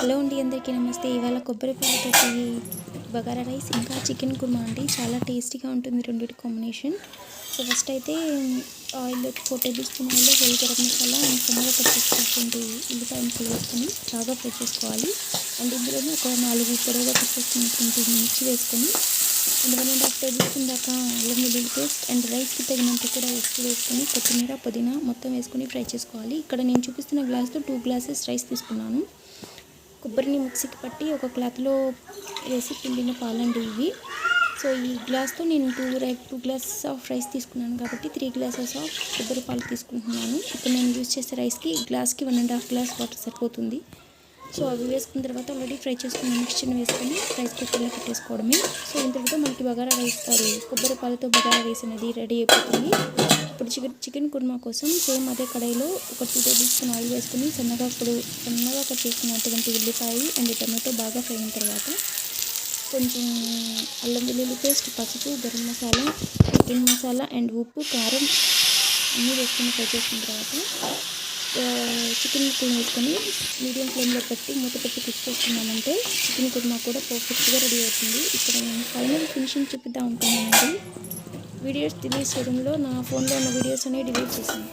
Hello అండి అందరికీ నమస్తే. ఇవాళ కొబ్బరి పాలతోటి బగారా రైస్ ఇంకా చికెన్ కుర్మా అండి. చాలా టేస్టీగా ఉంటుంది రెండింటి కాంబినేషన్. సో ఫస్ట్ అయితే oil four tablespoon oil whole garam masala and సన్నగా కట్ చేసుకుంటుంది ఉల్లిపాయ ముక్కలు వేసుకొని బాగా ఫ్రై చేసుకోవాలి. అండ్ ఇందులోనే ఒక నాలుగు పొడవుగా కట్ చేసుకున్నటువంటి మిర్చి వేసుకొని and one and half tablespoon దాకా అల్లం వెల్లుల్లి పేస్ట్ అండ్ రైస్కి తగినంత కూడా ఉప్పు వేసుకొని కొత్తిమీర పుదీనా మొత్తం వేసుకొని ఫ్రై చేసుకోవాలి. ఇక్కడ నేను చూపిస్తున్న గ్లాస్తో టూ గ్లాసెస్ రైస్ తీసుకున్నాను. కొబ్బరిని మిక్సీకి పట్టి ఒక క్లాత్లో వేసి పిండిన పాలండి ఇవి. సో ఈ గ్లాస్తో నేను టూ రై టూ గ్లాసెస్ ఆఫ్ రైస్ తీసుకున్నాను కాబట్టి త్రీ గ్లాసెస్ ఆఫ్ కొబ్బరి పాలు తీసుకుంటున్నాను. ఇప్పుడు నేను యూజ్ చేసే రైస్కి గ్లాస్కి one and half glass water సరిపోతుంది. సో అవి వేసుకున్న తర్వాత ఆల్రెడీ ఫ్రై చేసుకున్న మిక్స్చర్ని వేసుకొని రైస్ కుక్కర్లో పెట్టేసుకోవడమే. సో ఇంత తర్వాత మనకి బగారా రైస్ కాదు కొబ్బరి పాలతో బగారా రైస్ అనేది రెడీ అయిపోతుంది. ఇప్పుడు చికెన్ చికెన్ కుర్మా కోసం సేమ్ అదే కడాయిలో ఒక టూ టేబుల్ స్పూన్ ఆయిల్ వేసుకుని సన్నగా ఇప్పుడు సన్నగా కట్ చేసుకున్నటువంటి ఉల్లిపాయ అండ్ టమాటో బాగా ఫ్రై అయిన తర్వాత కొంచెం అల్లం వెల్లుల్లి పేస్ట్ పసుపు గరం మసాలా చికెన్ మసాలా అండ్ ఉప్పు కారం అన్నీ వేసుకొని ఫ్రై చేసిన తర్వాత చికెన్ ముక్కలు వేసుకొని మీడియం ఫ్లేమ్లో పెట్టి మూత పెట్టి కుక్ చేసుకున్నామంటే చికెన్ కుర్మా కూడా పర్ఫెక్ట్గా రెడీ అవుతుంది. ఇక్కడ నేను ఫైనల్ ఫినిషింగ్ చూపిద్దాం అనుకున్నానండి వీడియోస్ డిలీట్ చేయడంలో నా ఫోన్లో ఉన్న వీడియోస్ అనేవి డిలీట్ చేశాను.